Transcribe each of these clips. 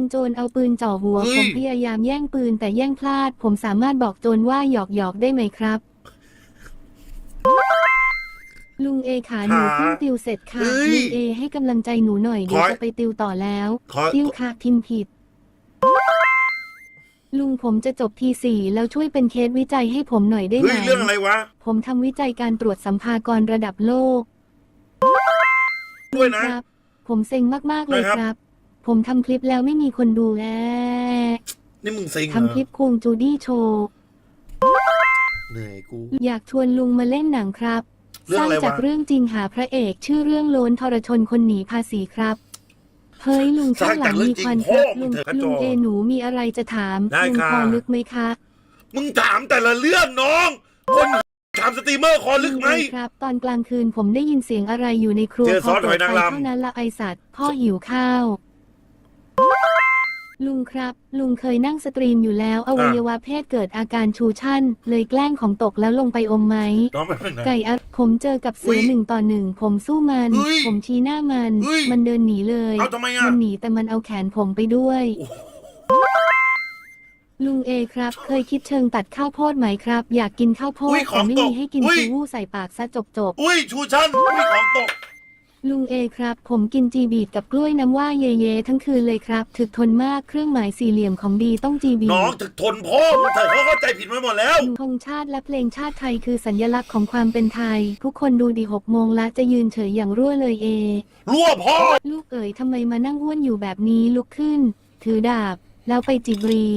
นโจรเอาปืนจ่อหัว เฮ้ย ผมพยายามแย่งปืนแต่แย่งพลาด ผมสามารถบอกโจรว่าหยอกหยอกได้ไหมครับ ลุงเอขาหนูเพิ่งติวเสร็จค่ะเฮ้ยลุงเอให้กำลังใจหนูหน่อยเดี๋ยวขอ จะไปติวต่อแล้ว ขอติวค่ะพิมพ์ผิด ลุงผมจะจบทีสี่แล้วช่วยเป็นเคสวิจัยให้ผมหน่อยได้ไหเฮ้มยเรื่องอะไรวะ ผมทำวิจัยการตรวจสัมภากรระดับโลกด้วยนะ ครับ ผมเซ็งมาก ๆ เลยนะครับ ครับ ผมทำคลิปแล้วไม่มีคนดูแลวนี่มึงเซ็งเหรทำอคลิปคุงจูดี้โชว์ เหนื่อยกู อยากชวนลุงมาเล่นหนังครับ เรื่สองร้างอะไรวะ จากเรื่องจริงหาพระเอกชื่อเรื่องโลนทรชนคนหนีภาษีครับ เฮ้ยลุงข้างหลังมีควันครับลุงลุงเอหนูมีอะไรจะถามได้ลุงค่ะคอลึกไหมคะมึงถามแต่ละเรื่องน้อง คนถามสตรีมเมอร์คอลึกไหม ลุงเอครับ ตอนกลางคืนผมได้ยินเสียงอะไรอยู่ในครัวเจอซอสพหอยนางรมเปิดไฟเท่านั้นละไอสัตว์พ่อหิวข้าว ลุงครับ ลุงเคยนั่งสตรีมอยู่แล้ว อวัยวะเพศเกิดอาการชูชั่น เลยแกล้งของตกแล้วลงไปอมไหม น้องไม่เป็นไรไก่อะผมเจอกับเสืออุ๊ยหนึ่งต่อหนึ่งผมสู้มัน เฮ้ยผมชี้หน้ามัน เฮ้ย มันเดินหนีเลย เอาทำไมอะ มันหนีแต่มันเอาแขนผมไปด้วย โอ้โห ลุงเอครับ เคยคิดเชิงตัดข้าวโพดไหมครับ อยากกินข้าวโพอุ๊ดยขแต่องไม่ตมีกให้กินอุ๊ยชูวู้ใส่ปากซะจบจบ อุ้ยชูชันอุ้ยของตกๆ ลุงเอครับ ผมกินจีบีดกับกล้วยน้ำว่าเยเยทั้งคืนเลยครับ ถึกทนมากเครื่องหมายสี่เหลี่ยมของดีต้องจีบีน้องถึกทนพ่อมึงเถอะเขาเข้าใจผิดมาหมดแล้วธงชาติและเพลงชาติไทยคือสัญลักษณ์ของความเป็นไทย ทุกคนดูดีหกโมงละจะยืนเฉยอย่างรั่วเลยเอ รั่วพ่อ ลูกเอ๋ยทำไมมานั่งอ้วนอยู่แบบนี้ลุกขึ้น ถือดาบ แล้วไปจิบรี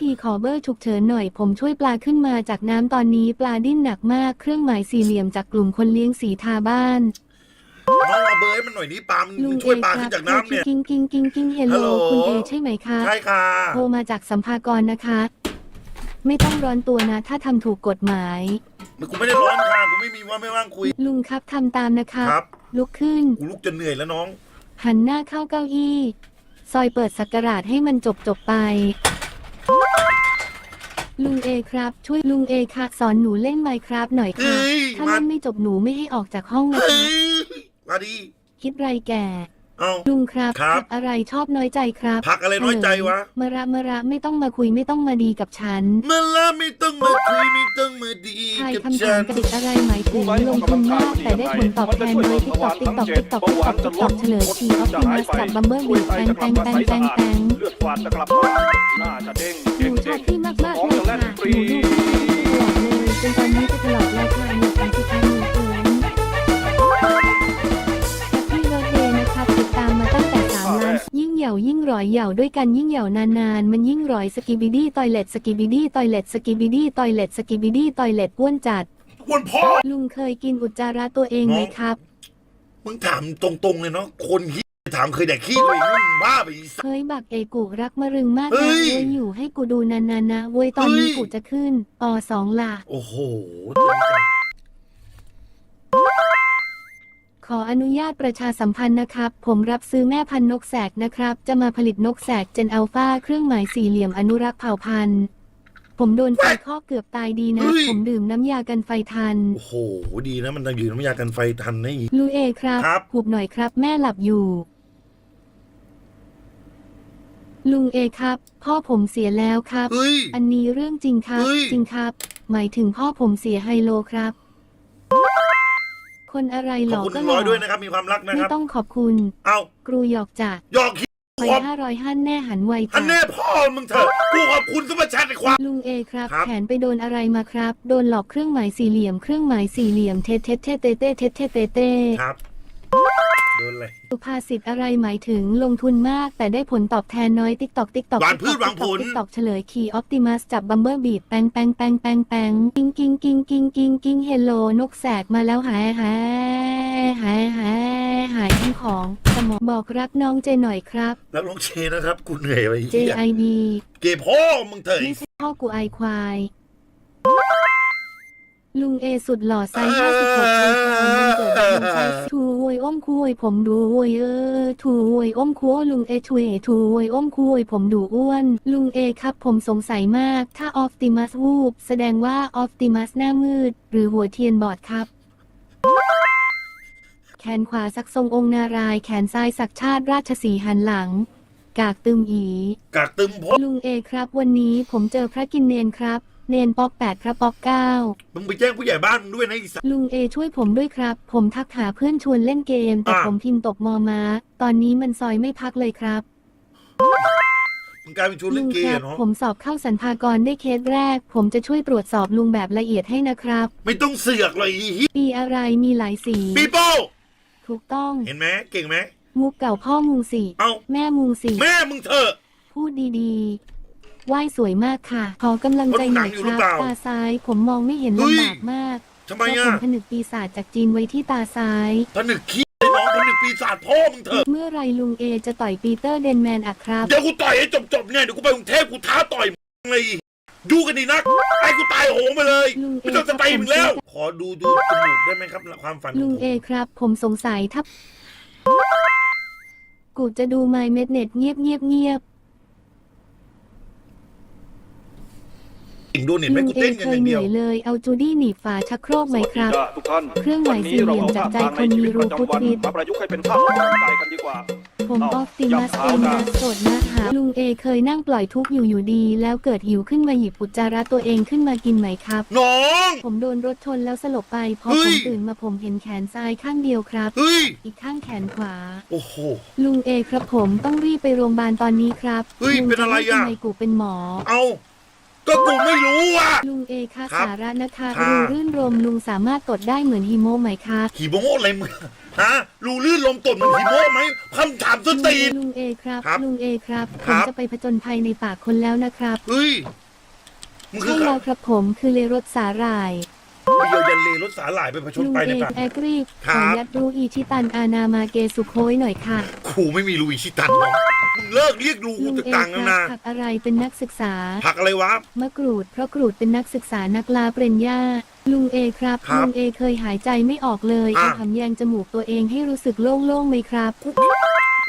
ทีขอเบอร์ฉุกเฉินหน่อย ผมช่วยปลาขึ้นมาจากน้ำตอนนี้ปลาดิ้นหนักมาก เครื่องหมายสี่เหลี่ยมจากกลุ่มคนเลี้ยงสีทาบ้านน้องเอาเบอร์ให้มันหน่อยนี้ปลามันลุงช่วยเอปลาคขึ้รันจากน้ำเนี่ยกิ้งกิ้งกิ้งกิ้งเฮลฮัลโลโหลคุณเอใช่ไหมคะใช่ค่ะโทรมาจากสัมภากรนะคะ ไม่ต้องร้อนตัวนะ ถ้าทำถูกกฎหมายกูไม่ได้ร้อนค่ะกูไม่มีว่าไม่ว่างคุย ลุงครับทำตามนะคะครับลุกขึ้นกูลุกจนเหนื่อยแล้วน้อง หันหน้าเข้าเก้าอี้ ซอยเปิดสักการาดให้มันจบจบๆไป ลุงเอครับ ช่วยลุงเอค่ะสอนหนูเล่นไมครับหน่อยค่ะ เฮ้ยถ้ามาเล่นไม่จบหนูไม่ให้ออกจากห้องนะเฮ้คะยมาดีคิดไรแก่ เอาลุงครับครับ พักอะไรชอบน้อยใจครับพักอะไรน้อยใจวะมระมระไม่ต้องมาคุยไม่ต้องมาดีกับฉันเมื่อละไม่ต้องมาคุยไม่ต้องมาดีทายกับคำฉัถามน กระดิกอะไรหมายถึงลงทุนมากแต่ได้ผลตอบแทนน้อยติ๊กตอกติ๊กตอกติ๊กตอกติ๊กตอกติ๊กตอกเฉลยทีออฟติมัสกับบัมเบิลบีแตงแตงแตงแตงแตงเลือดฝาดจะกลับมาหน้าจะเด้งหนูชอบพี่มากมากๆเลยค่ะหนูดูพี่ตลอดเลยจนตอนนี้จะตลอดแล้วค่ะอยากไปที่ทา เหย่ายิ่งร้อยเหย่าด้วยกันยิ่งเหย่านานๆ มันยิ่งร้อยสกิบิดี้ตอยเล็ตสกิบิดี้ตอยเล็ตสกิบิดี้ตอยเล็ตสกิบิดี้ตอยเล็ตอ้วนจัดควรพ่อ ลุงเคยกินอุจจาระตัวเองไหมครับ มึงถามตรงๆเลยเนาะ คนที่ถามเคยแดกขี้ตัวเองมึงบ้าไปอีสัสเฮ้ยบักเอกูรักมะรึงมากเฮ้นะยเว้ยอยู่ให้กูดูนานๆนะเว้ยตอนนี้เฮ้ยกูจะขึ้นอสองล่ะ โอ้โหเต็มใจ ขออนุญาตประชาสัมพันธ์นะครับ ผมรับซื้อแม่พันธุ์นกแสกนะครับ จะมาผลิตนกแสกเจนอัลฟาเครื่องหมายสี่เหลี่ยมอนุรักษ์เผ่าพันธุ์ ผมโดนไฟคอกเกือบตายดีนะผมดื่มน้ำยากันไฟทัน โอ้โห ดีนะมันยืนน้ำยากันไฟทันนี่ลูเอครับ ครับ หุบหน่อยครับ แม่หลับอยู่ ลุงเอครับ พ่อผมเสียแล้วครับ เฮ้ย อันนี้เรื่องจริงครับ เฮ้ย จริงครับ หมายถึงพ่อผมเสียไฮโลครับ คนอะไรหขลอบอกคุณก็หลร้ออยกด้วยนะครับ มีความรักนะไม่ครับ ต้องขอบคุณ เอากรูหยอกจัดหยอกขี้ไปความห้าร้อยห้าแน่หันไวอัจันดแน่พ่อมึงเถอะ กูขอบคุณซุปเปอร์แชทในความลุงเอครับ ครับ แขนไปโดนอะไรมาครับ โดนหลอกเครื่องหมายสี่เหลี่ยมเครื่องหมายสี่เหลี่ยมเทเทเทเตเตเทเทเตเต ครับ โดนเลย สุภาษิตอะไรหมายถึงลงทุนมาก แต่ได้ผลตอบแทนน้อยติ๊กตอกติ๊กตอกหวานพืชหวังผล ติ๊กตอกเฉลยคีย์ออปติมัสจับบัมเบอร์บีดแปงแปงแปงแปงแปงกิ้งกิ้งกิ้งกิ้งกิ้งกิ้งเฮลโลนกแสกมาแล้วหายหายหายหายหายทั้งของสมองบอกรักน้องเจหน่อยครับแล้วลองเชนะครับ กูเหนื่อยไป J I B เกย์พ่อมึงเถอะ ไม่ใช่พ่อกูไอควาย ลุงเอสุดหล่อไซส์ห้าสิบหกวันเกิดลุงไซส์ทูโวยอ้มคุยผมดูโวยเออทูโวยอ้มคุยลุงเอทูเอทูโวยอ้มคุยผมดูอ้วน ลุงเอครับผมสงสัยมาก ถ้าออฟติมัสวูบแสดงว่าออฟติมัสหน้ามืด หรือหัวเทียนบอดครับ แขนขวาสักทรงองค์นาราย แขนซ้ายสักชาติราชสีหันหลัง กากตึมอี กากตึมผมลุงเอครับ วันนี้ผมเจอพระกินเนนครับ เนนป๊อกแปดครับป๊อกเก้ามึงไปแจ้งผู้ใหญ่บ้านมึงด้วยนะไอีสัสลุงเอช่วยผมด้วยครับ ผมทักหาเพื่อนชวนเล่นเกม แต่ผมพิมพ์ตกมอมา ตอนนี้มันซอยไม่พักเลยครับ มึงกลายเป็นชวนลุเล่งนเกครับ เนาะผมสอบเข้าสรรพากรได้เคสแรก ผมจะช่วยตรวจสอบลุงแบบละเอียดให้นะครับ ไม่ต้องเสือกเลยอีฮิปีอะไรมีหลายสี ปีโป้ถูกต้อง เห็นไหมเก่งไหม มุกเก่าพ่อมุงสี่ เอ้า แม่มุงสี่ แม่มึงเถอะพูดดี ว่ายสวยมากค่ะ ขอกำลังใจหน่อยครับตาซ้ายผมมองไม่เห็นลำบากมากทำไมอะผนึกปีศาจจากจีนไว้ที่ตาซ้ายผนึกขี้ไน้องผนึกปีศาจพ่อมึงเถอะ เมื่อไรลุงเอจะต่อยปีเตอร์เดนแมนอะครับ เดี๋ยวกูต่อยให้จบจบเนี่ยเดี๋ยวกูไปกรุงเทพกูท้าต่อยมึงเลยดูกันดีนักไอ้กูตายโหงไปเลย ไม่ต้องจะายมึงแล้ว ขอดูดูจมูกได้ไหมครับความฝันลุงเอครับ ผมสงสัยทับกูจะดูไมเม็ดเน็ตเงียบเงียบเงียบ อิงดูหนิไม่กูเต้นกัอย่างเดียวเลยเอาจูดี้หนีฝาชักโครกไหมครับเครื่องหมายสี่เหลี่ยมจากใจคนมีรูพุทธิตมาประยุกต์ให้เป็นภาพใจกันดีกว่าผมออฟติมัสเองนะโสดนะหาลุงเอเคยนั่งปล่อยทุกอยู่อยู่ดี แล้วเกิดหิวขึ้นมาหยิบปุจจาระตัวเองขึ้นมากินไหมครับน้องผมโดนรถชนแล้วสลบไปพอผมตื่นมาผมเห็นแขนซ้ายข้างเดียวครับอีกข้างแขนขวาโอ้โหลุงเอครับผมต้องรีบไปโรงพยาบาลตอนนี้ครับเฮ้เป็นอะไรอะทำไมกูเป็นหมอ เอา ก็กูไม่รู้อะ ลุงเอคะรับสาระนะคารูรื่นรมลุงสามารถกดได้เหมือนฮิโมไหมคะขี่โม้อะไรมึงฮะรูรื่นลมตดมันขี่โม้ไหมคำถามสลุงตีน ลุงเอครับครัลุงเอครับผมจะไปผจญภัยในป่าคนแล้วนะครับเฮ้ยใช่อใรแล้วครับผมคือเลรถสาหร่าย เยยันลีรถสาหร่ายไปผชนลุงไปเอในกป่า แอกรีขอบ ยัดรูอิชิตันอานามาเกสุโคยหน่อยค่ะครูไม่มีรูอิชิตันหรอะมึงเลิกเรียกรูกูลุงเอกต่างๆนานาผักอะไรเป็นนักศึกษา ผักอะไรวะ มะกรูดเพราะกรูดเป็นนักศึกษานักลาเปรญญาลุงเอครับครับลุงเอเคยหายใจไม่ออกเลยทำแยงจมูกตัวเองให้รู้สึกโล่งๆไหมครับ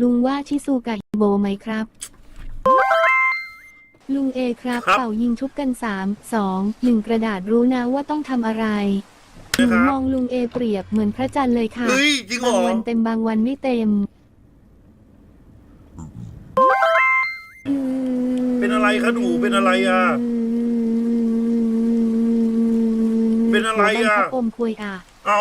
ลุงว่าชิซูกะอิโบไหมครับ ลุงเอครับ ครับ เป่ายิงชุบกันสามสองหนึ่งกระดาษรู้นะว่าต้องทำอะไรหนูนะครับมองลุงเอเปรียบเหมือนพระจันทร์เลยค่ะ เฮ้ยจริงเหรบางอวันเต็มบางวันไม่เต็มเป็นอะไรคะหนูเป็นอะไรอะ เป็นอะไรอะหัวบังคับอมคุยอะ เอา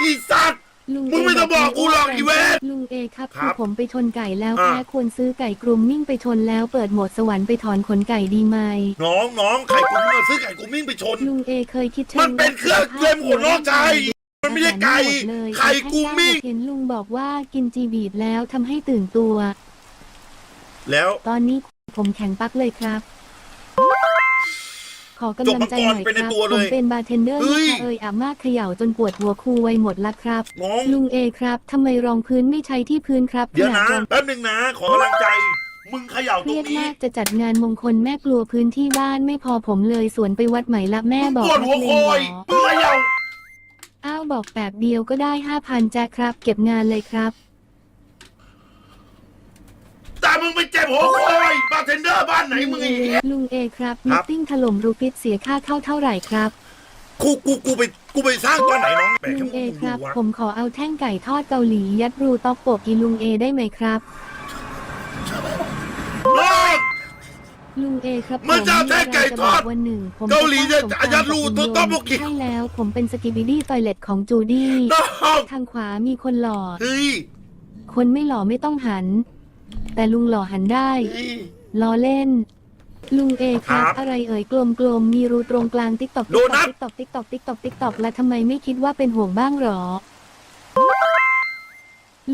อีสัตว์ ลุงมึงไม่ต้องบอกกูหรอกอีเวนลุงเอครับครับคือผมไปชนไก่แล้วอ่าแพ้ควรซื้อไก่กรุมมิ่งไปชนแล้วเปิดโหมดสวรรค์ไปถอนขนไก่ดีไหมน้องน้องไข่กุ้งเนี่ยซื้อไข่กุ้งมิ่งไปชน ลุงเอเคยคิดมันเป็นเครื่องเล่มขนนอกใจ มันไม่ใช่ไก่อาหารหมดเลยไข่กุ้งมิ่ง เห็นลุงบอกว่ากินจีบีดแล้วทำให้ตื่นตัว แล้ว ตอนนี้ผมแข็งปักเลยครับ ขอกำลังใจหน่อยจบมาก่อนเป็นคในรับตัวผเลมย เป็นบาร์เทนเดอร์เฮ้ยนะคะเอ่ยอามากเขย่าจนปวดหัวคูไว้หมดละครับ น้อง ลุงเอครับทำไมรองพื้นไม่ใช้ที่พื้นครับเดี๋ยวขนะนาดรองแป๊บหนึงนะ ขอกำลังใจ มึงเขย่าเคตรรีงยดนี้ มากจะจัดงานมงคลแม่กลัวพื้นที่บ้านไม่พอผมเลยสวนไปวัดใหม่ละแม่มึงบอกปวดหัวนักโคเลงยเหรอมึงเขย่า อ้าวบอกแบบเดียวก็ได้ห้าพันแจ็คครับ เก็บงานเลยครับแต่ มึงไปเจ็บหัวโคยบาร์เทนเดอร์บ้านไหนมึงไอ้เหี้ย ลุงเอครับครัมิบทติ้งถล่มรูฟิตเสียค่าเข้าเท่าไหร่ครับ กูกูกูไปกูไปสร้างตอนไหนน้องแปลกลุแค่งเอมึงครับดูวะผมขอเอาแท่งไก่ทอดเกาหลียัดรูต๊อกโปกกินลุงเอได้ไหมครับน้องลุงเอครับมันจะเอาแท่งไก่ทอดผมมีะรจะบวันหนึ่งผมเกาหลีจะตั้งสงครามยัดรูกับต๊อกโปกกิ ใช่แล้ว ผมเป็นสกิบิดี้ไตเลตของจูดี้ น้องทางขวามีคนหล่อ เฮ้ยคนไม่หล่อไม่ต้องหัน แต่ลุงหล่อหันได้เฮ้ยล้อเล่น ลุงเอครับครับอะไรเอ่ยกลมๆมีรูตรงกลางติ๊กตอกโดนัท ติ๊กตอกติ๊กตอกติ๊กตอกติ๊กตอกและทำไมไม่คิดว่าเป็นห่วงบ้างหรอ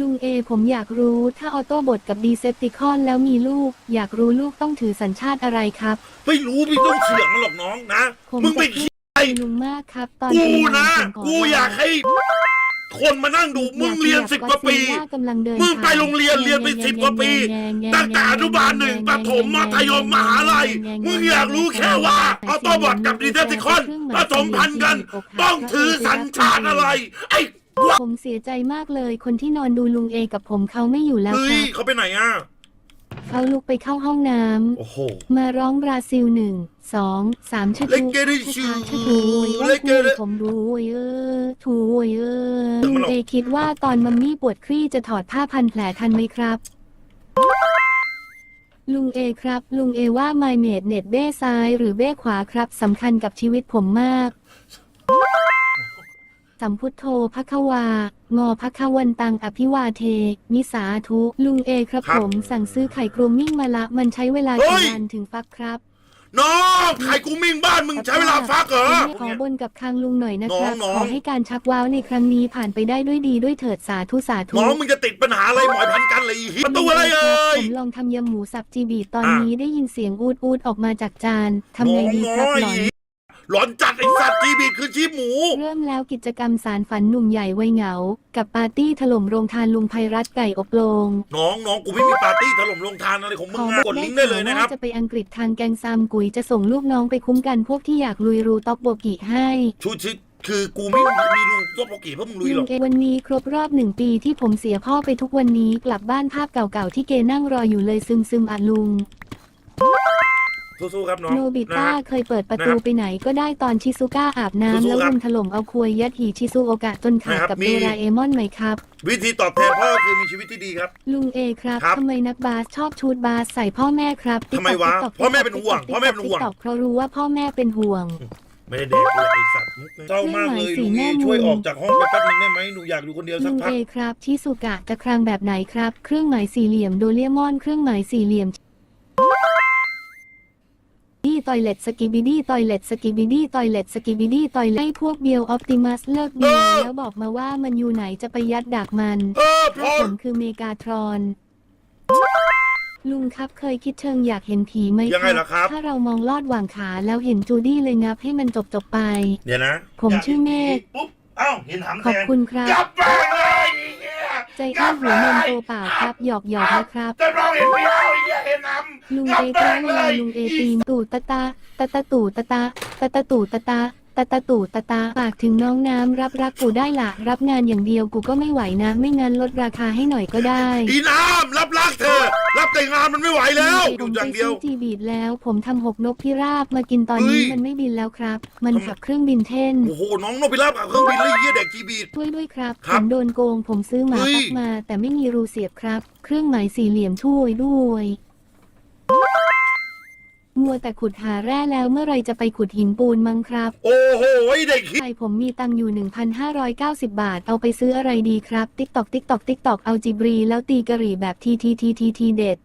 ลุงเอผมอยากรู้ถ้าออโต้บทกับดีเซปติคอนแล้วมีลูก อยากรู้ลูกต้องถือสัญชาติอะไรครับ ไม่รู้พี่ต้องเสือกมันหรอกน้องนะ ผมมึงไปจะคิดให้ลุงมากครับ ตอนกูเป็นะผมขกูอยากให้ คนมานั่งดูมึงเรียนสิบกว่าปีกำลังเดินมึงไปโรงเรียนเรียนไปสิบกว่าปี ตั้งแต่อนุบาลหนึ่งประถมมัธยมมหาลัย มึงอยากรู้แค่ว่าออโตบอทกับดีเทติคอนผสมพันธุ์กัน ต้องถือสัญชาติอะไร ไอ้ผมเสียใจมากเลยคนที่นอนดูลุงเอกับผมเขาไม่อยู่แล้วเฮ้คยรับเขาไปไหนอะ เขาลุกไปเข้าห้องน้ำโอ้โหมาร้องบราซิลหนึ่ง สองสามชะเลทูเกเรชูชะชะทูว่าเลเกคุเรยผมดูเออทูเออถึลุงมันงหรอเอคิดว่าตอนมัมมี่ปวดครี่จะถอดผ้าพันแผลทันไหมครับ ลุงเอครับ ลุงเอว่าไมเมดเน็ตเบ้ซ้ายหรือเบ้ขวาครับสำคัญกับชีวิตผมมาก สัมพุทโธพะคะวา งอพะคะวันตังอภิวาเท มิสาธุ ลุงเอครับครับ ผมสั่งซื้อไข่กรูมมิ่งมาละ มันใช้เวลาเฮ้กี่ยวันถึงฟักครับน้องไข่กูมิ่งบ้านมึงใช้เวลาฟักเหรอ ขอบนกับคางลุงหน่อยนะครับ น้องๆ ขอให้การชักว้าวในครั้งนี้ผ่านไปได้ด้วยดีด้วยเถิดสาธุสาธุ น้องมึงจะติดปัญหาอะไรหมอยพันกันเลยไอ้เหี้ยประตูอะไรเอ่ย ผมลองทำยำหมูสับจีบีตอนอะนี้ได้ยินเสียงอูดอูดออกมาจากจานทำไงดีครับน้อยหลอน หลอนจัดไอ้สัตว์จีบีคือชีพหมู เริ่มแล้วกิจกรรมสารฝันหนุ่มใหญ่วัยเหงา กับปาร์ตี้ถล่มโรงทานลุงไพรัตน์ไก่อบโลงน้องน้องกูไม่มีปาร์ตี้ถล่มโรงทานอะไรของมึขงออะกดลิงก์ได้เลยนะครับ ว่าจะไปอังกฤษทางแกงซามกุยจะส่งลูกน้องไปคุ้มกันพวกที่อยากลุยรูต็อกโบกิให้ชูชิคือกูไม่มีมีลุงตัวโปกีเพื่อมึงลุยหรอกเอวันนี้ครบรอบหนึ่งปีที่ผมเสียพ่อไปทุกวันนี้กลับบ้านภาพเก่าๆที่เกนั่งรออยู่เลยซึมซึมๆอะลุง สู้ๆครับน้องโนบินะต้าฮะ เคยเปิดประตูนะครับไปไหนก็ได้ตอนชิซุก้าอาบน้ำสู้ๆแล้วครับรุมถล่มเอาควยยัดหีชิซุโอกะจนขาดนะครับกับมี โดราเอมอนไหมครับ วิธีตอบแทนพ่อคือมีชีวิตที่ดีครับ ลุงเอครับครับทำไมนักบาสชอบชูดบาสใส่พ่อแม่ครับทำไมวะ TikTok พ่อแม่เป็นห่วง TikTok พ่อแม่เป็นห่วง TikTok เพราะรู้ว่าพ่อแม่เป็นห่วง ไม่ได้แดกเลยไอ้สัตว์มุกเลยเศร้ามากเลยเครื่ลุองงหมายสีเอแม่มุมช่วยออกจากห้องไปแป๊บนึงได้ไหมหนูอยากอยู่คนเดียวสัลุกงพักเอครับชิสุกะจะครางแบบไหนครับ เครื่องหมายสี่เหลี่ยมโดเรมอนเครื่องหมายสี่เหลี่ยม ดีตอยเล็ตสกิบิดี้ตอยเล็ตสกิบิดี้ตอยเล็ตสกิบิดี้ตอยเล็ตให้พวกเบียวออปติมัสเลิกเบียวแล้วบอกมาว่ามันอยู่ไหนจะไปยัดดักมันเออพถ้าอผมคือเมกาทรอนลุงครับเคยคิดเชิงอยากเห็นผีไหมยังไงล่ะครับ ถ้าเรามองลอดหว่างขาแล้วเห็นจูดี้เลยงับให้มันจบจบๆไป เดี๋ยวนะ ผมชื่อเมฆปุ๊บเอ้าเห็นหางขแทอบนคุณครับกลับไปเลยไอ้เหี้ยใจอ้อนหัวนมโตเปล่าครับหยอกหยอกนะครับแต่เราเห็นไม่เอาไอ้ เหี้ยเห็นน้ำลุงกลัเอบไปก้าเวเลลายลุงเอตีมตู่ตะตาตะตะตู่ตะตาตะตะตู่ตะตาตะตะตู่ตะตาฝากถึงน้องน้ำรับรักกูได้ละรับงานอย่างเดียวกูก็ไม่ไหวนะ ไม่งั้นลดราคาให้หน่อยก็ได้อีน้ำรับรักเธอ รับแต่งงานมันไม่ไหวแล้วอผยู่มอไปย่างเดียวซื้อจีบีดแล้ว ผมทำหกนกพิราบมากินตอนนี้เฮ้ยมันไม่บินแล้วครับ มันทำไมขับเครื่องบินเท่นโอ้โหน้องนกพิราบขับเครื่องบินเลยไอ้เหี้ยแดกจีบีดช่วยด้วยครับคผรับมโดนโกงผมซื้อหมาเฮ้ยปักมา แต่ไม่มีรูเสียบครับ เครื่องหมายสี่เหลี่ยมช่วยด้วย มัวแต่ขุดหาแร่แล้วเมื่อไรจะไปขุดหินปูนมั้งครับโอ้โหไอ้เด็กขี้ใช่ผมมีตังค์อยู่ 1,590 บาท เอาไปซื้ออะไรดีครับ ติ๊กตอกติ๊กตอกติ๊กตอกเอาจิบรี แล้วตีกะหรี่แบบทีทีทีทีทีเด็ด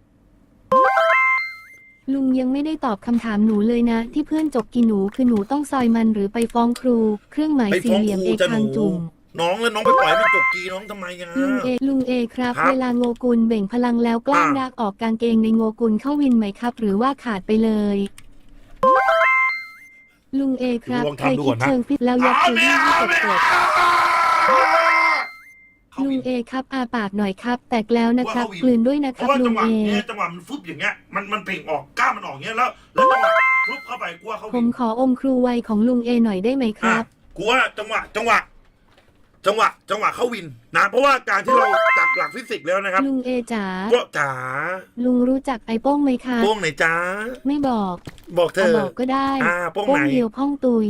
ลุงยังไม่ได้ตอบคำถามหนูเลยนะ ที่เพื่อนจกกินหนูคือหนูต้องซอยมันหรือไปฟ้องครู เครื่องหมายไปสี่ฟ้องเหลี่ยมคเอรูกจะหทานูงจุ่ม น้องแล้วน้องไปปล่อยมันจกกีน้องทำไมอะ ลุงเอลุงเอครับ ครับเวลาโงกุลเบ่งพลังแล้วกล้างอ่าดักออกกางเกงในโงกุลเข้าวินไหมครับ หรือว่าขาดไปเลย ลุงเอครับลองเคทำยดูคิก่อดนนะ เชิงฟิตแล้วยัดเอาจูไม่ดี้เอาให้ไม่กเอาดเข้าลุวิงนเอครับอาปากหน่อยครับ แตกแล้วนะครับว่าเขาวินกลืนด้วยนะเพครับราะว่าลุจังงหวะเอ เนี้ยจังหวะมันฟึบอย่างเงี้ยมันมันเพ่งออกกล้ามมันออกเงี้ยแล้ว แล้วจังหวะฟึบเข้าไปกลัวเขาผมขออมครูวัยของลุงเอหน่อยได้ไหมครับ กลัวจังหวะจังหวะ จังหวะ จังหวะเข้าวินนะเพราะว่าการที่เราจับหลักฟิสิกส์แล้วนะครับลุงเอจ๋าก็จ๋าลุงรู้จักไอ้โป้งไหมคะโป้งไหนจ๋าไม่บอก บอกเธเอาอบอกก็ได้อ่าโป้งโป้ไหนงเดียวพ่องตุย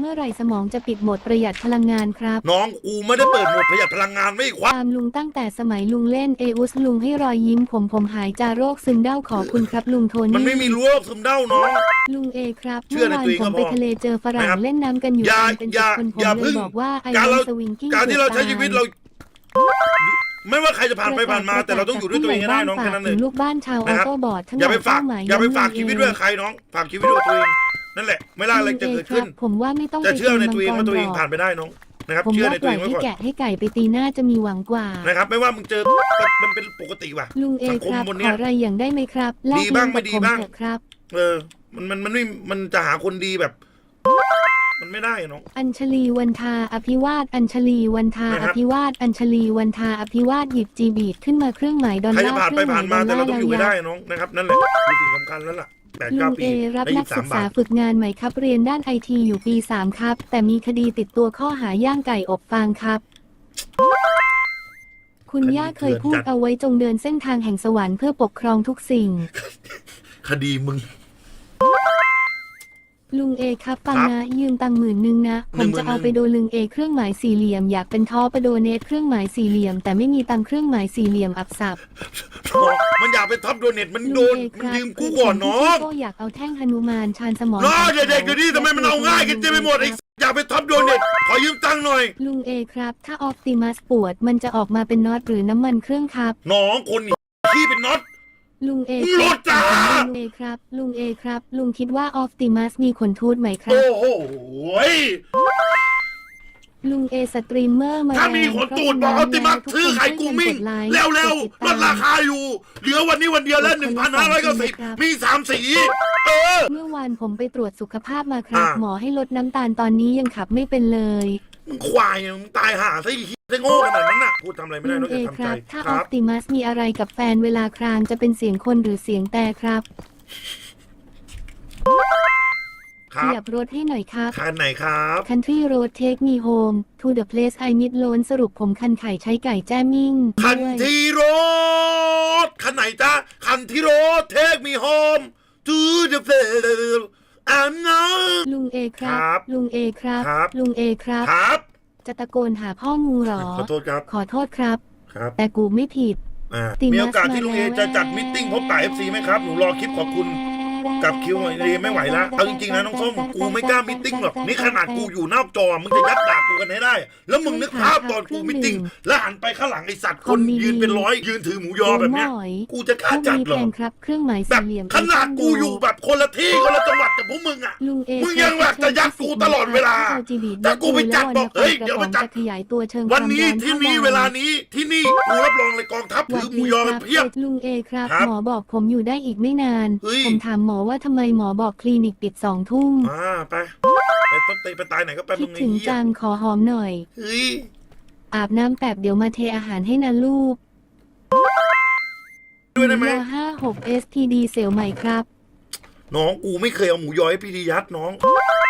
เมื่อไหร่สมองจะปิดโหมดประหยัดพลังงานครับ น้องกูไม่ได้เปิดโหมดประหยัดพลังงานไม่ควักตามลุงตั้งแต่สมัยลุงเล่นเออุสลุงให้รอยยิ้มผมผมหายจาโรคซึมเด้าขอคุณครับลุงโทนี่ มันไม่มีรั้วซึมเด้าน้อง ลุงเอครับเชื่เมื่ออในวานตัวเองก็พอผมไปทะเลเจอฝรั่งนะครับเล่นน้ำกันอยู่อย่ากันเป็นอย่าสิบคนผมอย่าเลพึ่ยงบอกว่าไอการเลเรานสวิงกิ้งการที่เราใช้กือบชีวิตตยเรา ไม่ว่าใครจะผ่านไปผ่านมา แต่เราต้องอยู่ด้วยตัวเองให้ได้น้องแค่นั้นเลยถึลูกบ้านชาวอนะอครับโต้บอร์ดทั้งอย่าไปฝากเป้หมายอย่าไปฝากย้ำชีวิตไว้กับใครน้อง ฝากชีวิตไว้กับตัวเอง นั่นแหละ ไม่ล่าอะไรจะเกิดขึ้นลุงอครับผมว่าไม่ต้องจะเชื่อในตัวเองไปว่าตัวเองมักรผ่านไปได้น้องนะครับ ผมเชื่อว่าในปตัวล่อเอยงไว้ให้ก่อน แกะให้ไก่ไปตีหน้าจะมีหวังกว่า นะครับไม่ว่ามึงเจอมันเป็นปกติว่ะ ลุงเอสังคคมรับ บนขเนี้อยอะไรอย่างได้ไหมครับแลกดีบ้างเงินไม่ดีกับผมบ้างเถอะครับ เออมันมันมันไม่มันจะหาคนดีแบบ มันไม่ได้น้องอัญชลีวันทาอภิวาทอัญชลีวันทานะคอรับภิวาทอัญชลีวันทาอภิวาทหยิบจีบีดขึ้นมาเครื่องหมายดอลใครลาจะร์ผ่านเคไปรื่องหผ่ามานยดมาอลแต่ลาเราร์ต้องอยู่แล้วให้ยัได้กษ์น้องนะครับ นั่นแหละคือสิ่งสำคัญแล้วล่ะแปดลุเก้างปีเอรับได้นัยี่กสิบศึสามกษาบาท ฝึกงานใหม่ครับเรียนด้านไอทีอยู่ปี 3 ครับ แต่มีคดีติดตัวข้อหาย่างไก่อบฟางครับ คุณย่าเคยพูดเอาไว้จงเดินเส้นทางแห่งสวรรค์เพื่อปกครองทุกสิ่ง คดีมึง ลุงเอครับฟังครับนะยืมตังค์หมื่นนึงนะหผนึ่มงหมื่นจะเอาไปโดนลุงเอเครื่องหมายสี่เหลี่ยมอยากเป็นทอประโดเนตเครื่องหมายสี่เหลี่ยม แต่ไม่มีตังค์เครื่องหมายสี่เหลี่ยมอับสับมันอยากไปทับโดเน็ตมันโดลุงนเอมันครับยืมกูก่อนน้องพี่โก้อยากเอาแท่งหนุมานชานสมองน้องเด็กๆเดี๋ยวนี้ทำไมมันเอาง่ายกันเต็มไปหมดไอ้อยากไปทับโดเน็ตขอยืมตังค์หน่อย ลุงเอครับ ถ้าออ t ติมัสปวดมันจะออกมาเป็นน็อตหรือน้ำมันเครื่องครับ น้องคนนี้ที่เป็นน็อต ลุงเอมึงคหลุรับดจ้า ลุงเอครับ ลุงเอครับ ลุงคิดว่าออ t ติมัสมีขนทูตไหมครัโอ้บโหย ลุงเอสตรีมเมอร์มาถ้ามีคนตูดบอกเอาติมักซื้อไข่กูมิ่ง เร็วๆลดราคาอยู่ เหลือวันนี้วันเดียวแล้วหนึ่งพันห้าร้อยเก้าสิบมีสามสี เออ เมื่อวานผมไปตรวจสุขภาพมาครับ อ่าหมอให้ลดน้ำตาลตอนนี้ยังขับไม่เป็นเลย มึงควายอะมึงตายห่าซะอีกได้โง่ขนาดนั้นน่ะ พูดทำอะไรไม่ได้ลุนงอกเอจากทำคใจรับ ถ้าคออรับปติมัสมีอะไรกับแฟนเวลาครางจะเป็นเสียงคนหรือเสียงแต่ครับคขรับยับรถให้หน่อยครับ คันไหนครับ Country Road Take Me Home to the place I need loan สรุปผมคันไข่ใช้ไก่แจ้มิ่งคันด้วยที่รถคันไหนจ๊ะคันที่รถเทคมีโฮม to the place I'm not ลุงเอครัครับบ ลุงเอครับ ครับ ลุงเอครับ ครับ จะตะโกนหาพ่องูเหรอ ขอโทษครับ ขอโทษครับ ครับแต่กูไม่ผิด อ่าติมัสมีโอกาสที่ลุงเอมาแล้ว จะจัดมิทติ้งพบปะเอฟซีไหมครับ หนูรอคลิปขอบคุณกับคิวหน่อยดีไม่ไหวละเอาจริงๆนะน้องส้มกูไม่กล้ามิทติ้งหรอกนี่ขนาดกูอยู่นอกจอมึงจะยัดด่ากูกันให้ได้ แล้วมึงนึกภาพตอนกูมิทติ้งแล้วหันไปข้างหลังไอสัตว์คนยืนเป็นร้อยยืนถือหมูยอแบบเนี้ยโหมอยกูจะกล้าพวกจัดนี้เหรแพองครับเครื่องหมายแบสี่บเหลี่ยมขนาดกูอยู่แบบคนละที่คนละจังหวัดกับพวกมึงอะลุงเอมึงยังแบบจะยัดกูตลอดเวลาแต่กูไปจัดบอกเฮ้ยเดี๋ยวมาจัดขยายตัวเชิงวันนี้ความร้อที่นี่ข้เวลานี้ที่นี่กูรับรองเลยกองทัพถือหมูยอกันเพียบลุงเอครับครับหมอบอกผมอยู่ได้อีกไม่นานเฮ้ยผมถามหมอว่าทำไมหมอบอกคลินิกปิดสองทุ่มอ่าไปไปต้นเตะไปตายไหนก็ไปคิมึดงไอ้ถึงเหี้ยจังขอหอมหน่อย เฮ้ยอาบน้ำแป๊บเดี๋ยวมาเทอาหารให้นะลูกด้วยได้ไหมยอห้าหก STD เซลใหม่ครับ น้องกูไม่เคยเอาหมูยอให้พี่ดียัดน้อง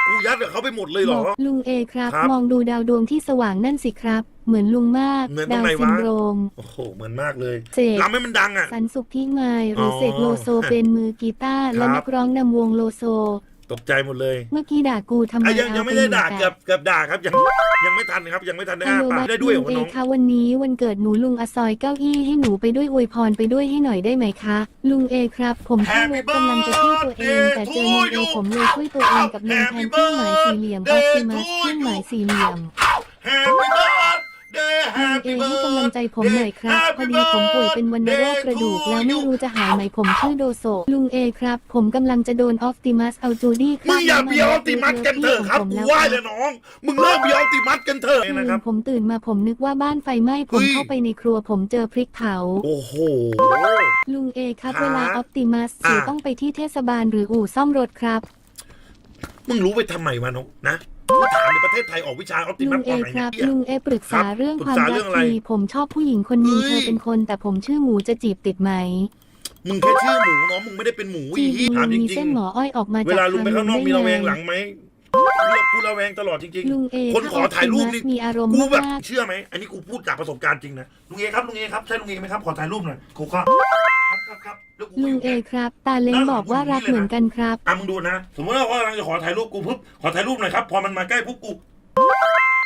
กูยัดกับเขาไปหมดเลยเหรอบอกลุงเอครับ ครับมองดูดาวดวงที่สว่างนั่นสิครับ เหมือนลุงมาก เหมือนตรดางวไหนซิวะนโดรม โอ้โหเหมือนมากเลยเสกทำให้มันดังอะ สันสุขที่ไมายหรืออเสกโลโซเป็นมือกีตาร์และครับ นักร้องนำวงโลโซ ตกใจหมดเลยเมื่อกี้ด่ากูทำไมอะยังเอายังไม่ไปได้หนึ่งด่าแปเกือบเกือบด่าครับยังยังไม่ทันครับ ยังไม่ทันได้ฮัลอ้าโหลปากบัดได้ด้วยลุเหรงอเอน้องคะวันนี้วันเกิดหนูลุงอซอยเก้าอี้ให้หนูไปด้วยอวยพรไปด้วยให้หน่อยได้ไหมคะ ลุงเอครับ ผมเข้าเว็บกำลังจะช่วยตัวเองแต่เจอลุงเอผมเลยช่วยตัวเองกับลุงแทนเครื่องหมายสี่เหลี่ยมออปติมัสเครื่องหมายสี่เหลี่ยมแฮปปี้ เบิร์ดเดย์ลุงเอให้กำลังใจผมหน่อยครับพอดีผมป่วยเป็นวัณโรคกระดูกแล้วไม่รู้จะหายไหมผมชื่อโดโซลุงเอครับ ผมกำลังจะโดนออฟติมัสเอาจูดี้มึงอย่าเบียวติมัดกันเถอะครับกูไหว้เลยน้อง มึงเลิกเบียวติมัดกันเถอะคืนะครับนผมตื่นมาผมนึกว่าบ้านไฟไหม้ผมเฮ้ยเข้าไปในครัวผมเจอพริกเผา โอ้โห ลุงเอครับครับเวลาออปติมัสอ่าต้องไปที่เทศบาลหรืออู่ซ่อมรถครับ มึงรู้ไปทำไมวะน้องนะกู ถามในประเทศไทยออกวิชาออปติลุมังสเอตอนไหนครับเนี่ยลุงเอปรึกษาครับเรื่องปรึคกวามษารัเรื่กองอะไรทีผมชอบผู้หญิงคนหนึงเฮ้เธยอเป็นคนแต่ผมชื่อหมูจะจีบติดไหมมึงแค่ชื่อหมูน้องมึงไม่ได้เป็นหมูจริอีงที่ถามจมีริเส้งนหมออ้อยออกมาๆ เวจากลาลุงไปข้างนอกมีระแวงหลังได้ไไหมกูระแวงตลอดจริงลุงเอๆ คนขอถ่ายรูปนี่มีอารมณ์กูแบบมากเชื่อไหมอันนี้กูพูดจากประสบการณ์จริงนะลุงเอครับลุงเอครับใช่ลุงเอไหมครับขอถ่ายรูปหน่อยกูก็ครับครับครับแล้วกูลุก็งยู่เอแค่ ครับ ตาเล้งบอกว่ารักเหมือนกันครับ อะมึงดูนะ สมมติว่าเขากำลังจะขอถ่ายรูปกูปุ๊บขอถ่ายรูปหน่อยครับ พอมันมาใกล้ปุ๊บกู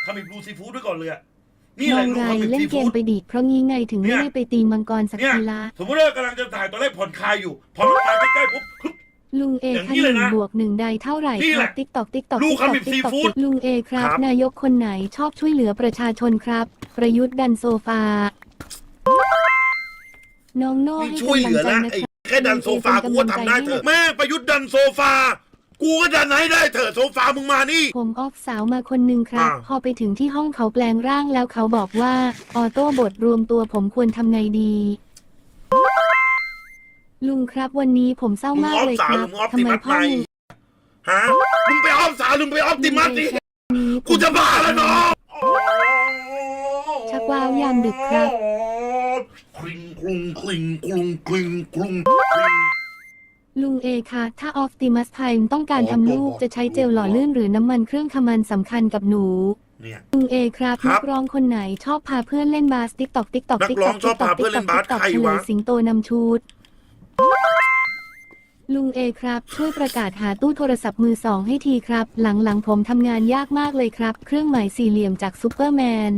ขมิบดูซีฟู้ดด้วยก่อนเลยอะนี่มแหอละงลุงไรขมิบเล่นซีเกฟู้มดไปดีดเพราะงี้ไงถึงเนี่ไม่ย ได้ไปตีมังกรสักเนี่ยทีละ สมมติว่ากำลังจะถ่ายตอนแรกผ่อนคลายอยู่ พอมันมาใกล้ๆปุ๊บฮึบ ลุงเออย่างขนี้นเลยมนะบวกหนึ่งใดเท่าไหร่นี่คแหรัละบติ๊กตอกติ๊กตอกลูกขมิบซีฟู้ดลุงเอครับ ครับ นายกคนไหนชอบช่วยเหลือประชาชนครับ ประยุทธ์ดันโซฟา น้องโน่นี่ให้ช่วยเหลือกำลันะงใจนะไอ้ครับ แค่ดันโซฟากูก็ทำได้เถอะแม่ประยุทธ์ดันโซฟา กูก็ดันให้ได้เถอะโซฟามึงมานี่ ผมออฟสาวมาคนหนึ่งครับ อ่า พอไปถึงที่ห้องเขาแปลงร่างแล้วเขาบอกว่า ออโต้บทรวมตัวผมควรทำไงดี ลุงครับวันนี้ผมเศร้ามึงมากออฟเลยสาควหรัรืบอมึงออฟทำติไมมัสพ่อในลุงฮะมึงไปออมสาวมึงไปออมติมัสดินี้กูจะบ้าแล้วน้องชักว้าวยามดึกครับ คลิงคลุงคลิงคลุงคลิงคลุงคลิง ลุงเอคะถ้าออ t ติมัสไพม์ต้องการทำลูกจะใช้เจลหล่อลื่นหรือน้ำมันเครื่องขมันสำคัญกับหนู เนี่ย ลุงเอครับครันับกร้องคนไหนชอบพาเพื่อนเล่นบาสติ๊กตอกติ๊กตอกนักติ๊กร้ตอองกชอบพาเพื่อนเล่นบาสใครเฉลวะยสิงโตนำชุด ลุงเอครับ ช่วยประกาศหาตู้โทรศัพท์มือสองให้ทีครับ หลังๆผมทำงานยากมากเลยครับ เครื่องหมายสี่เหลี่ยมจากซูเปอร์แมน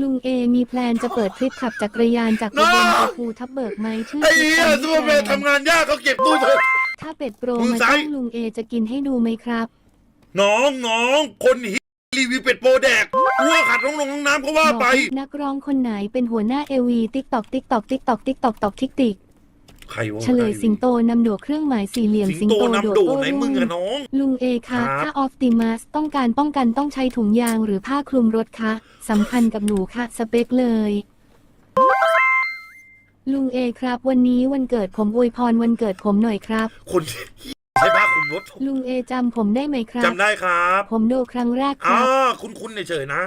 ลุงเอมีแพลนจะเปิดทริปขับจักรยานจากอุบลไปภูทับเบิกไหมชื่อไอ้ทริปเหี้ยตามซูเปอร์แมนทำงานยากเขาเก็บตู้เถอะ ถ้าเป็ดโปรมือมาซ้าต้ยองลุงเอจะกินให้ดูไหมครับ น้องน้องคนเหี้ย รีวิวเป็ดโปรแดกวัวขัดน้องลงน้ำน้ำเขาว่าไปบอกนักร้องคนไหนเป็นหัวหน้าเอวีติ๊กตอกติ๊กตอกติ๊กตอกติ๊กตอกตอกทิกติกใครวะเฉลยสิงโตนำโดดเครื่องหมายสี่เหลี่ยมสิสิงงโตโตนำโดโดดดโต้ไหนมึรุ่งงอะน้อง ลุงเอคะครับถ้าออฟติมัสต้องการป้องกันต้องใช้ถุงยางหรือผ้าคลุมรถคะสำคัญกับหนูค่ะ สเปคเลย ลุงเอครับ วันนี้วันเกิดผมอวยพรวันเกิดผมหน่อยครับ คน ใช้ผ้าคลุมรถลุงเอจำผมได้ไหมครับ จำได้ครับ ผมดูครั้งแรกคอ่ารับ คุ้นคุ้นๆเฉยๆนะ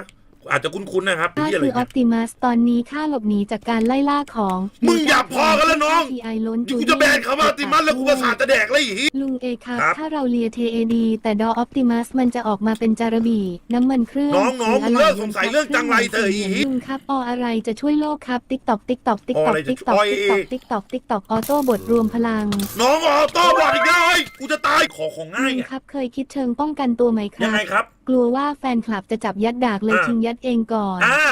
อาจจะคุ้นคุ้นๆนะครับข้าที่อะไรคือออเนี่ย ปติมัสตอนนี้ข้าหลบหนีจากการไล่ล่าของมึงอย่าพอกันแล้วน้อง ทีไอล้นนี่กูจะแบนเขามาติมัสแล้วกูประสาทจะแดกเลยอี ลุงเอครับครับถ้าเราเลียเทเอดีแต่ดอออปติมัสมันจะออกมาเป็นจารบีน้ำมันเครื่องน้องน้องหะมึงเลิกไสงสัยเรื่องจังไรเถอะอีลุงครับออะไรจะช่วยโลกครับติ๊กตอกติ๊กตอกติ๊กอตอกอะไรจะติ๊กตอกช่วยติ๊กตอกติ๊กตอกติ๊กตอกออโต้บทรวมพลัง น้องออโต้บอดอีกแล้วเฮ้ยกูจะตายขอของง่ายลุงอะครับเคยคิดเชิงป้องกันตัวไหมคยัรังบ ไงครับกลัวว่าแฟนคลับจะจับยัดดากเลยอ่าชิงยัดเองก่อน อ่า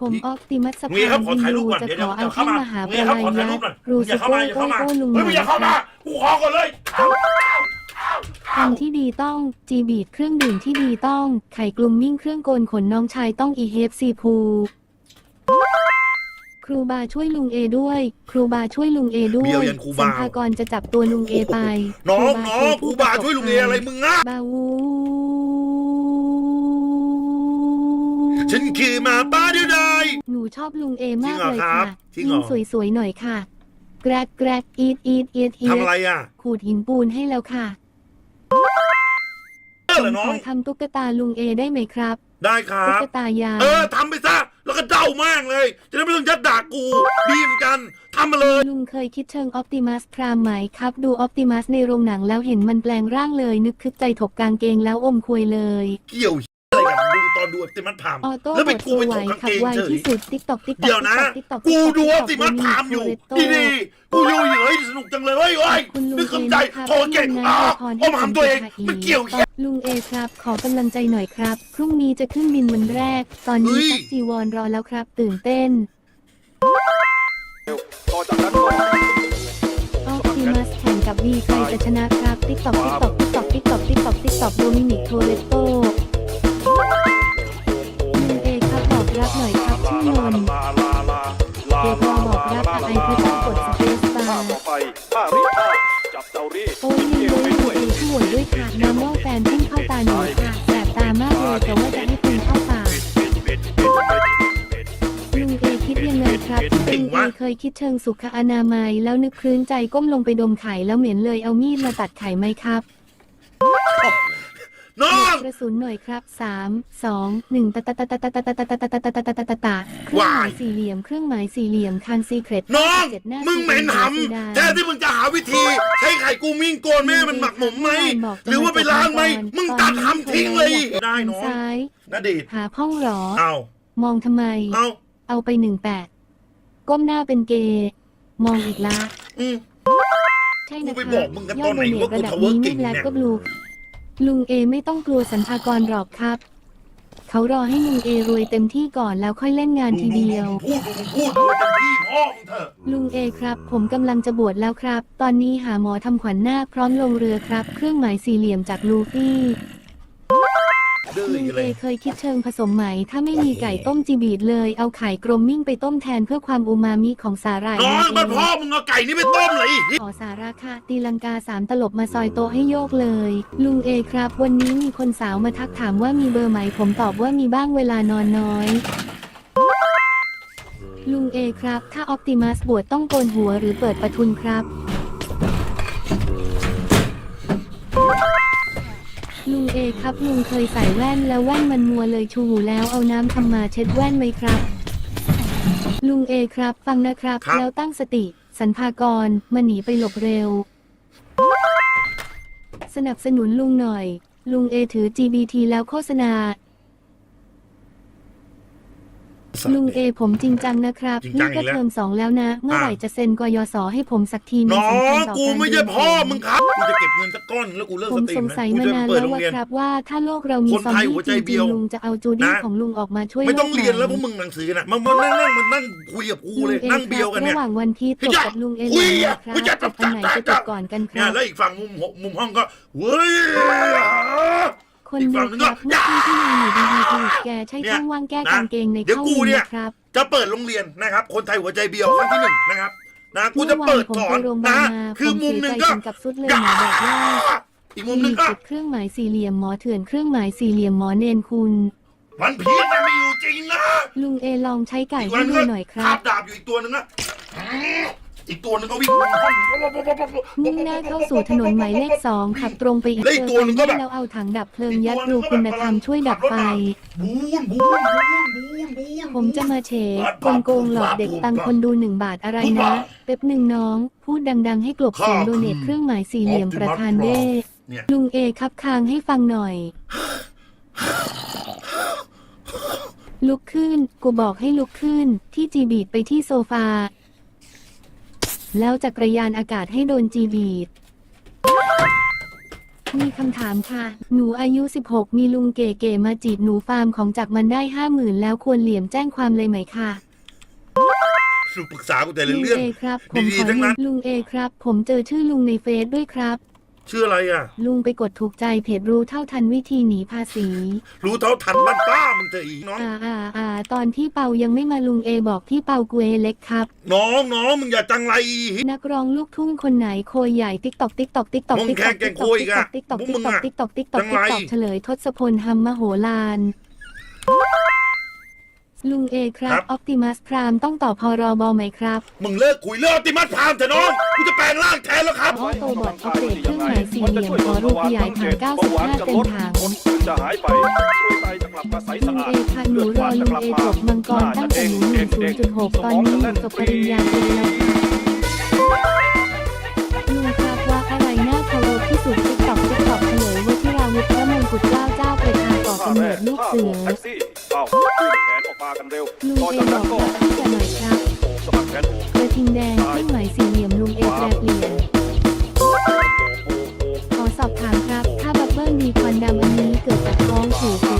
ผมออกติมัสสมึงอย่าครับพานขอถ่ายรูวิปนก่อนจะเดี๋ยวขอเอาเดี๋ยวเข้าเข้ามามาหามึปงอย่าลาครับขอถ่ายยัรูกปหน่อยษ์รูมึงอสย่าเข้าโก้มาอย่าเข้ามาโอ้ลุงเฮ้ยมึงอย่าเข้ามากูขอก่อนเลยทางที่ดีต้องจีบีดเครื่องดื่มที่ดีต้อง ไข่กลุ่มมิ่งเครื่องโกนขนน้องชายต้องอีเฮฟซีพูครูบาช่วยลุงเอด้วย ครูบาช่วยลุงเอด้วเบี้ยวยยันครูบาสัมภากรจะจับตัวลุงเอไป น้องคน้องกูบาช่วยลุงเออะไรมึงอะบาวู ฉันขี่หมาป้าเดียวดายหนูชอบลุงเอมากจริงเหรอเลยครัค่ะบจริงเหรยิ่องสวยๆหน่อยค่ะ แกรกแกรกอีดอีดอีดอีทำดอะไรอะขูดหินปูนให้แล้วค่ะเออผเหรอมน้อของทำตุ๊กตาลุงเอได้ไหมครับ ได้ครัตุ๊บ กตายางเออทำไปซะ แล้วก็เด้ามากเลย จะได้ไม่ต้องยัดดากกูดีเหมอนกันทำมาเลย ลุงเคยคิดเชิงออ t ติมัสพรามไหมครับ ดูออ t ติมัสในโรงหนังแล้วเห็นมันแปลงร่างเลย นึกคึกใจถกกางเกงแล้วอมควยเลย เกี่ยว อะไรกับดูตอนดูติมัสพาม ออโต้แล้วบไปทกูไปไหวถกกางขัเกบงไวเฉย ที่สุดติ๊กตอกติ๊กตอกเดี๋ยวนะติ๊กตอกกูดูติมัสพามอยู่ดีๆกูอยู่อยู่เฮ้ยสนุกจังเลยเว้ยเว้ยคุณลุงนึกเอขึ้นใจนะครับโทรเก่งที่อะทำงานเอามาทำตัวเองให้ผมไม่เกี่ยวอีลุงเอครับ ขอกำลังใจหน่อยครับ พรุ่งนี้จะขึ้นบินวันแรก ตอนนี้เฮ้ย ซักจีวรรอแล้วครับ ตื่นเต้นต่อจากนั้นก็ออ t ติมัสแข่งกับวีใครจะชนะครับติ๊กตอกติ๊กตอกติ๊กตอกติ๊กตอกติ๊กตอกติ๊กตอกโดมินิกโทเรโตลุงเอค รับหน่อยครับชื่อนนเดี๋ยวพอบอกรักกับไอพระเจ้ากดสเปซบาท่าร์ต่อไปท่ารีท่าจับเตารีโอ้ยยังเลยตัวเองที่ห่วยด้วยค่ะน้ำมอแฟนพุ่งเข้าตาหนูค่ะแสบตามากเลยแต่ว่าจะให้คุณเข้าปาลุงเอคิดยังไงครับลุงเอเคยคิดเชิงสุขอนามัย แล้วนึกคลื้นใจก้มลงไปดมไข่แล้วเหม็นเลยเอามีดมาตัดไข่ไหมครับน้อง กระสุนหน่อยครับสามสองหนึ่งตะตะตะตะตะตะตะตะตะตะตะตะตะตะตะตะเครื่องหมายสี่เหลี่ยมเครื่องหมายสี่เหลี่ยมคันซีเครตน้องเจ็ดหน้ามึงเหม็นหำแทนที่มึงจะหาวิธีใช้ไข่กูมิ่งโกนแม่มันหมักหมมไหมหรือว่าไปล้างไหมมึงตัดทำทิ้งเลยได้น้องซ้ายนาดชน์หาพ่องหรอเอามองทำไมเอาเอาไปหนึ่งแปดก้มหน้าเป็นเกย์มองอีกละอืมใช่นะคะไปบอกมึงกันตอนไหนยดว่าโดกูเนตระดับนี้เก่ไม่งแล็เนี่ยก็บลู ลุงเอไม่ต้องกลัวสันพากรหรอกครับ เขารอให้ลุงเอรวยเต็มที่ก่อนแล้วค่อยเล่นงานทีเดียว พูดพูดดูเต็มที่พ่อมึงเถอะ ลุงเอครับ ผมกำลังจะบวชแล้วครับ ตอนนี้หาหมอทำขวัญนาคพร้อมลงเรือครับ เครื่องหมายสี่เหลี่ยมจากลูฟี่ ดื้อลุงอยู่เอเลยเคยคิดเชิงผสมไหม ถ้าไม่มีไก่ต้มจีบีดเลย เอาไข่กรมมิ่งไปต้มแทนเพื่อความอูมามิของสาหร่ายน้องนั่นเบ้านพ่อมึงเอาไก่นี่ไปต้มเลยขอสาระค่ะ ตีลังกาสามตลบมาซอยโตะให้โยกเลย ลุงเอครับ วันนี้มีคนสาวมาทักถามว่ามีเบอร์ไหมผมตอบว่ามีบ้างเวลานอนน้อย ลุงเอครับ ถ้าออ t ติมัสบวชต้องโกนหัวหรือเปิดประทุนครับ เอครับลุงเคยใส่แว่นแล้วแว่นมันมัวเลยชูแล้วเอาน้ำทำมาเช็ดแว่นไหมครับ ลุงเอครับ ฟังนะครับ ครับ แล้วตั้งสติสรรพากรมาหนีไปหลบเร็ว สนับสนุนลุงหน่อย ลุงเอถือ GBT แล้วโฆษณา ลุงเอผมจริงจังนะครับจริงจันี่งก็อีกแล้ว เทอมสองแล้วนะ เมื่อไหร่จะเซ็นกยศให้ผมสักทีหน้อสำคัญงต่กูารไม่ใช่เรียนพ่อผมมึงครับกูจะเก็บเงินสักก้อนแล้วกูเลิกผสมตรีสมงนะสัยกูมาจะนานเปิดแล้วโรงว่าเรียน ครับว่าถ้าโลกเรามีคนซอมไทยบี้หัวใจจเบี้ริยวงๆลุงจะเอาจูดี้นะ ของลุงออกมาช่วยไม่ต้องโลกเรียนแล้วไหพวกมึงหนังสือนะมามานั่งนั่งมันนั่งคุยกับกูเลยลุนั่งเบียวกันเนี่ย ระหว่างวันพีชเฮ้ยจบกับลุงเอคุเลยยอะนะครับคุยจะอันไหนจะจบก่อนกันคเนี่รัยบ แล้วอีกฝั่งมุมหกมุมห้องก็เว้ย คนอีกดูฝั่งหนึ่งคก็รับเมื่อกี้ที่ลุงอยู่ดีๆถูกแกใช้เนี่ยช่องว่างแก้นะกางเกงในเดี๋ยวเข้ากูลุงเนี่ยนะครับจะเปิดโรงเรียนนะครับ คนไทยหัวใจเบียวครั้งที่หนึ่งนะครับ นะกูจะเปิดผมสอไปนโรงพยาบานะ ลมาคือผมุมเสียหนึ่งใจก็ถึงกับสุดเลยหมอบอกว่า อีกมุมหนึ่งก็จุดเครื่องหมายสี่เหลี่ยมหมอเถื่อนเครื่องหมายสี่เหลี่ยมหมอเนนคุณ มันผีมันมีอยู่จริงนะลุงเอลองใช้ไก่อีกให้วันดูก็หน่อยคคารับบดาบอยู่อีกตัวหนึ่งอะ อีกตัวหนึงก็วิ่งมุ่งหน้าเข้าสู่ถนนหมายเลขสองขับตรงไปอีกแล้วอีกตัวหนึ่งก็แบบแล้วเอาถังดับเพลิงยัดรูคุณธรรมช่วยดับไฟบูนบูนบูนบูนบูนผมจะมาเฉกลโกงหลอกเด็กตังคนดูหนึ่งบาทอะไรนะเป๊บหนึ่งน้อง พูดดัง ๆ ให้กลบเสียงโดเนทเครื่องหมายสี่เหลี่ยมประธานเด้เนี่ยลุงเอครับคางให้ฟังหน่อย ลุกขึ้น กูบอกให้ลุกขึ้น ที่จีบีดไปที่โซฟา แล้วจักรยานอากาศให้โดนจีบีด มีคำถามค่ะ หนูอายุ 16 มีลุงเก๋ๆมาจีบหนูฟาร์มของจักรมันได้ห้าหมื่นแล้วควรเหลี่ยมแจ้งความเลยไหมคะสุปรึกษากูแต่ละลุงเรื่อง เอครับ ผมดีขอๆทั้งนั้น ลุงเอครับ ผมเจอชื่อลุงในเฟซด้วยครับ ชื่ออะไรอะ ลุงไปกดถูกใจเพจรู้เท่าทันวิธีหนีภาษี รู้เท่าทันบ้านป้ามึงเถอะอีน้อง อ่าอ่าอ่าตอนที่เปายังไม่มาลุงเอบอกที่เปากูเอเล็กครับ น้องน้องมึงอย่าจังไรอีนักร้องลูกทุ่งคนไหนโคยใหญ่ติ๊กตอกติ๊กตอกติ๊กตอกมึงติ๊กแค่ตอกแกงโคยอีกอะติ๊กตอกพวกติ๊มึกงตอกอะติ๊กตอกติ๊กตอกจังติ๊ไรกตอกเฉลยทศพลฮัมมโหฬาร ลุงเอครัครับบ ออปติมัสพรามต้องต่อพรบไหมครับมึงเลิกคุยเลิกติมัดพามเถอะน้องกูจะแปลงร่างแทนแล้วครับ ออโตบอทอัปเดตเครื่องหมายสี่เหลี่ยมขอรูปขยายผ่าน95เต็มถังคนอื่นจะหายไปช่วยไตจะกลับมาใสลุสะงอาเอดค่ะหนูรอลุงเอจบมังกรตั้งแต่หนูหนึ่งศูนย์จุดหกตอนนี้หนูจบปริญญาตรีแล้วค่ะลุงครับว่าอะไรน่าเคารพที่สุดติ๊กตอกติ๊กตอกเฉลยว่าที่ราวุธพระมงกุฎเกล้าเจ้าประชาก่อกำเนิดลูกเสือ แท็กซี่เ้าแขนออกมากันเร็วลุงเอจบอกก็รักพี่อย่หน่อยครับโบสะบัดแขนอกระทิงแดงที่หมายสี่เหลี่ยมลุงเอแปรเปลี่ยนอบโขอสอบถามครับ ถ้าบับเบิ้ลมีควันดำอันนี้เกิดจากท้องถูกหรื